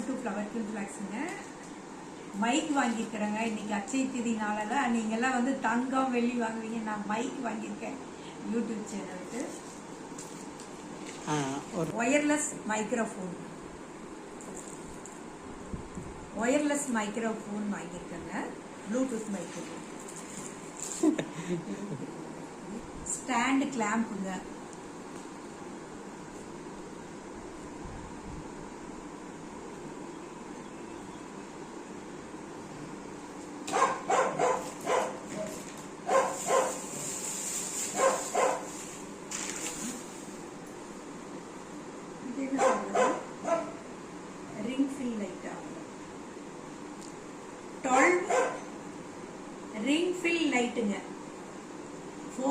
Welcome to flower கில் ஃபிளாக்ஸுங்க mike வாங்கியிருக்கிறேங்க இன்னைக்கு அச்சய திதி நாளில் நீங்கள்லாம் வந்து தங்கம் வெள்ளி வாங்குவீங்க. நான் மைக் வாங்கியிருக்கேன். யூடியூப் சேனலுக்கு. ஒரு ஒயர்லெஸ் மைக்ரோஃபோன் ஒயர்லெஸ் மைக்ரோஃபோன் வாங்கியிருக்கேங்க. ப்ளூடூத் மைக்ரோஃபோன் ஸ்டாண்டு கிளாம்புங்க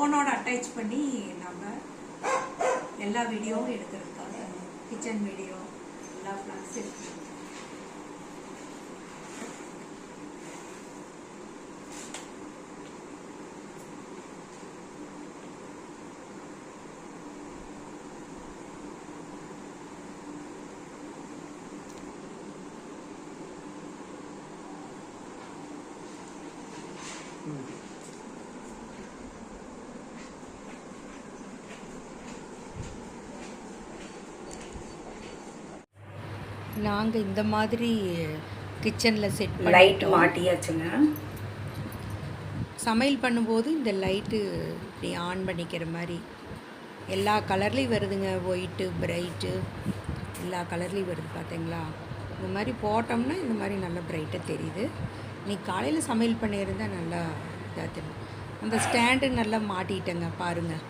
ஃபோனோட அட்டாச் பண்ணி நம்ம எல்லா வீடியோவும் எடுக்கிறதுக்காக கிச்சன் வீடியோ எல்லா ஃப்ளாக்ஸ் எடுக்கணும் நாங்கள் இந்த மாதிரி கிச்சனில் செட் லைட் மாட்டியாச்சுங்க. சமையல் பண்ணும்போது இந்த லைட்டு இப்படி ஆன் பண்ணிக்கிற மாதிரி. எல்லா கலர்லேயும் வருதுங்க ஒயிட்டு பிரைட்டு எல்லா கலர்லேயும் வருது பார்த்தீங்களா இந்த மாதிரி போட்டோம்னா இந்த மாதிரி நல்லா பிரைட்டாக தெரியுது. நீ காலையில் சமையல் பண்ணியிருந்தா நல்லா இதாக தெரியும். அந்த ஸ்டாண்டு நல்லா மாட்டிட்டேங்க பாருங்கள்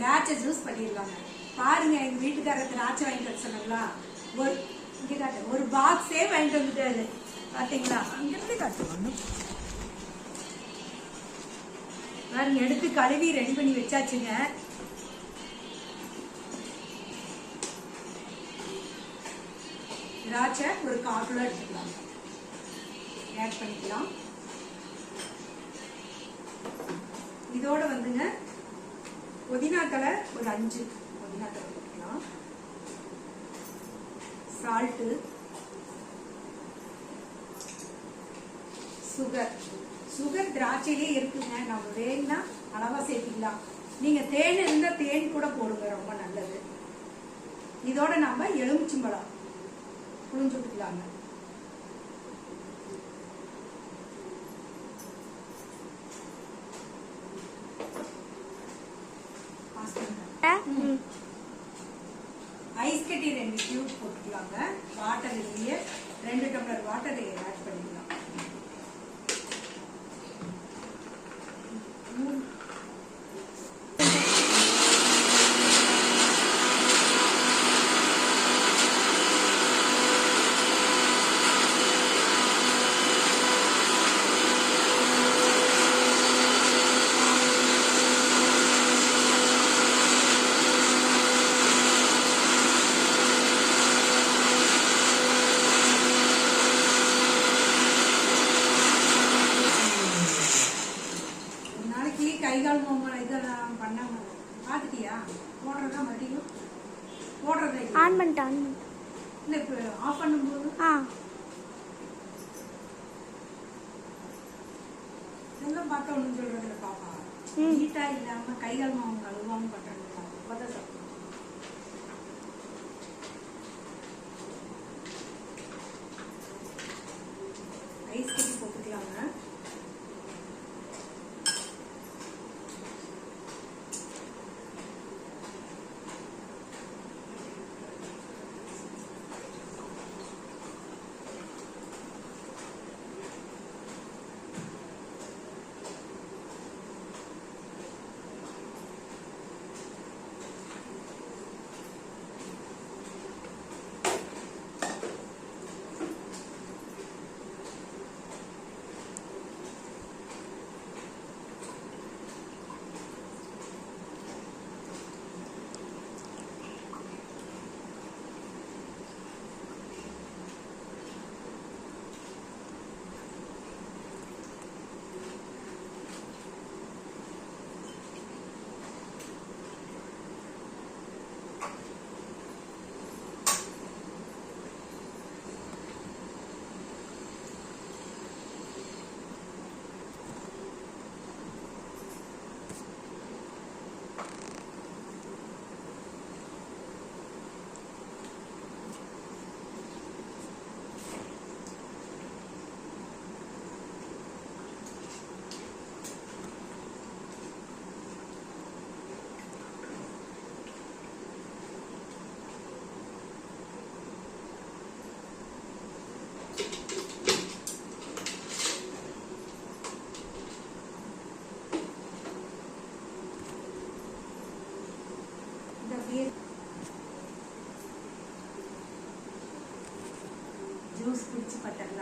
திராட்சை ஜூஸ் பண்ணிடலாங்க. பாருங்க எங்க வீட்டுக்காரர் திராட்சை வாங்கிட்டு வர சொன்னாங்களா? ஒரு இங்க காட்டு ஒரு பாக்ஸே வாங்கிட்டு வந்துட்டாரு. பாத்தீங்களா? அங்கிருந்து காட்டு பாருங்க எடுத்து கழுவி ரெடி பண்ணி வச்சாச்சுங்க. திராட்சை ஒரு கால் எடுத்துக்கலாம். ஆட் பண்ணிக்கலாம். இதோட வந்துங்க புதினா தலை ஒரு அஞ்சு புதினா தலை போட்டுக்கலாம் சால்ட்டு சுகர் சுகர் திராட்சையிலே இருக்குங்க. நம்ம வேணும்னா அளவா சேர்த்துக்கலாம். நீங்க தேன் இருந்தா தேன் கூட போடுங்க. ரொம்ப நல்லது. இதோட நம்ம எலுமிச்சம்பழம் புழிஞ்சு விட்டுக்கலாங்க பாஸ் பண்ணுங்க. ஐஸ் கட்டி ரெண்டு கியூப் வாட்டர் இதுலயே ரெண்டு டம்ளர் வாட்டரை ஆட் பண்ணிக்கலாம். ம். நீட்டா இல்லாம மாவு ஜூஸ் குடிச்சு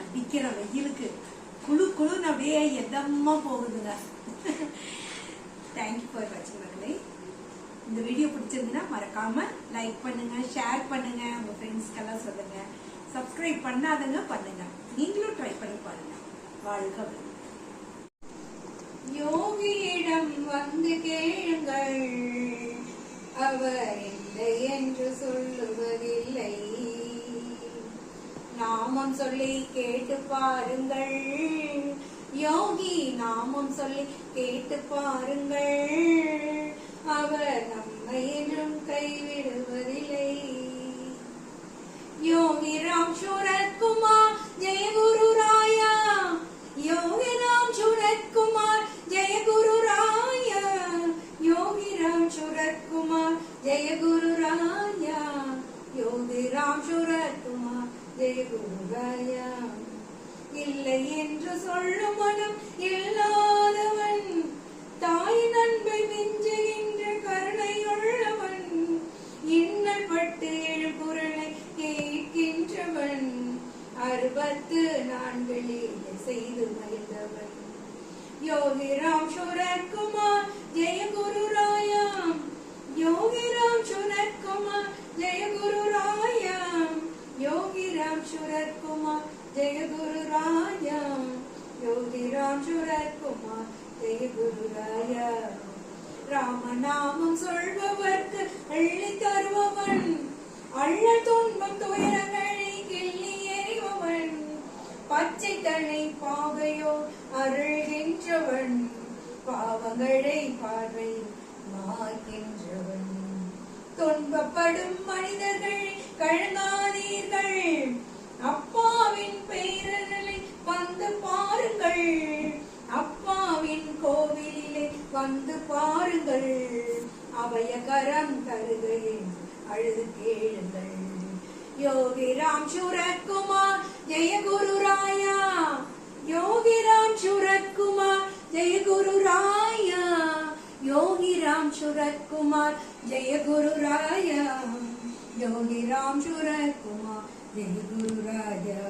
அடிக்கிற வெயிலுக்கு குழு குழுன்னு அப்படியே எதமா போகுதுங்க. தேங்க்யூ ஃபார் வாட்சிங் மக்களே. இந்த வீடியோ பிடிச்சிருந்தீங்கன்னா மறக்காம லைக் பண்ணுங்க ஷேர் பண்ணுங்க. உங்க ஃப்ரெண்ட்ஸ்க்கெல்லாம் சொல்லுங்க. சப்ஸ்கிரைப் பண்ணாதங்க பண்ணுங்க. நீங்களும் ட்ரை பண்ணி பாருங்க. வாழ்க யோகியிடம் வந்து கேளுங்கள். அவர் இல்லை என்று சொல்லுவதில்லை. நாமம் சொல்லி கேட்டு பாருங்கள். யோகி நாமம் சொல்லி கேட்டு பாருங்கள். அவர் நம்மை என்றும் கைவிடுவதில்லை. யோகி ராம் சூரத்குமார் ஜெய குரு ராயா யோகி ராம் சூரத்குமார் ஜெய குரு ராயா யோகி ராம் சூரத்குமார் ஜெய குரு ராயா யோகி ராம் சூரத்குமார் ஜெய குரு ராயா இல்லை என்று சொல்லும் மனம் இல்லாதவன் தாய் அன்பை மிஞ்சுகின்ற கருணையுள்ளவன் இன்னல் பட்டு எழுப்பு அறுபத்து நான்களில் செய்து மகிழ்ந்தவன். யோகிராம் சுரக்குமார் ஜெய குரு ராயாம் யோகிராம் சுரத்குமார் ஜெய குரு ராயாம் யோகிராம் சுரத்குமார் ஜெய குரு ராயாம் யோகிராம் சுரத்குமார் ஜெய குரு ராயாம் ராமநாமம் சொல்பவர்க்கு அள்ளி தருபவன் அள்ள துன்பம் துயரங்களை கிள்ளி எறிபவன் பச்சை தன்னை பாவையோ அருள்கின்றவன் பாவங்களை பார்வை மாகின்றவன் துன்பப்படும் மனிதர்கள் கழங்காதீர்கள். அப்பாவின் பெயர்களை வந்து பாருங்கள். அப்பாவின் கோவிலிலே வந்து பாருங்கள். அவைய கரம் தருகிறேன் அழுது கேளுங்கள். யோகி ராம் சுரத்குமார் ஜெய குரு ராயா யோகி ராம் சுரத்குமார் ஜெய குரு ராயா யோகி ராம் சுரத்குமார் ஜெய குரு ராயா யோகி ராம் சுரத்குமார் ஜெய குரு ராயா.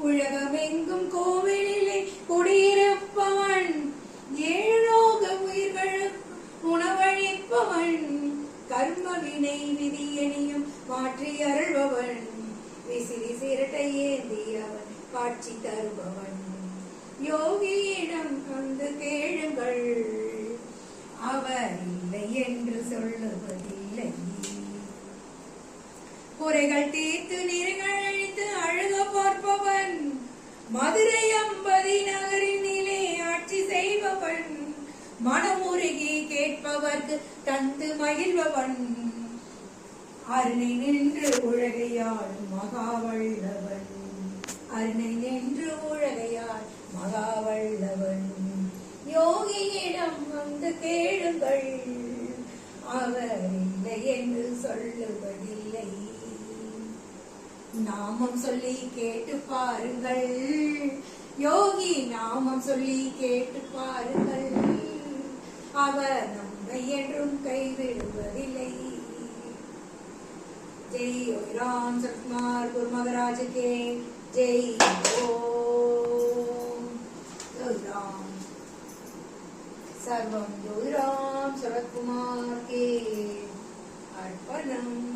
உலகமெங்கும் கோவிலிலே குடியிருப்பவன் ஏழு ரோக உயிர்களுக்கு உணவளிப்பவன் கர்ம வினை விதியணியும் மாற்றி அருள்பவன். விசிறி சிரட்டை ஏந்தியவன் காட்சி தருபவன். யோகியிடம் வந்து கேளுங்கள். அவர் இல்லை என்று சொல்லுவதில்லை. குறைகள் தீர்த்து நிறைகள் அழித்து அழுக பார்ப்பவன். மதுரை அம்பதி நகரினிலே ஆட்சி செய்பவன். மனமுருகி கேட்பவர்க்கு தந்து மகிழ்பவன். அருணை நின்று உழகையாள் மகாவல்லவன். அருணை நின்று உழகையாள் மகாவள்ளவன் யோகியிடம் வந்து கேளுங்கள். அவர் இல்லை என்று சொல்லுவதில்லை. நாமம் சொல்லி கேட்டு பாருங்கள். யோகி நாமம் சொல்லி கேட்டு பாருங்கள். அவர் நம்மை என்றும் கைவிடுவதில்லை. ஜெய் ராம் சத்மார் குரு ஜெய் ஓ राम सर्वं योगिराम शरत्कुमार के अर्पणम्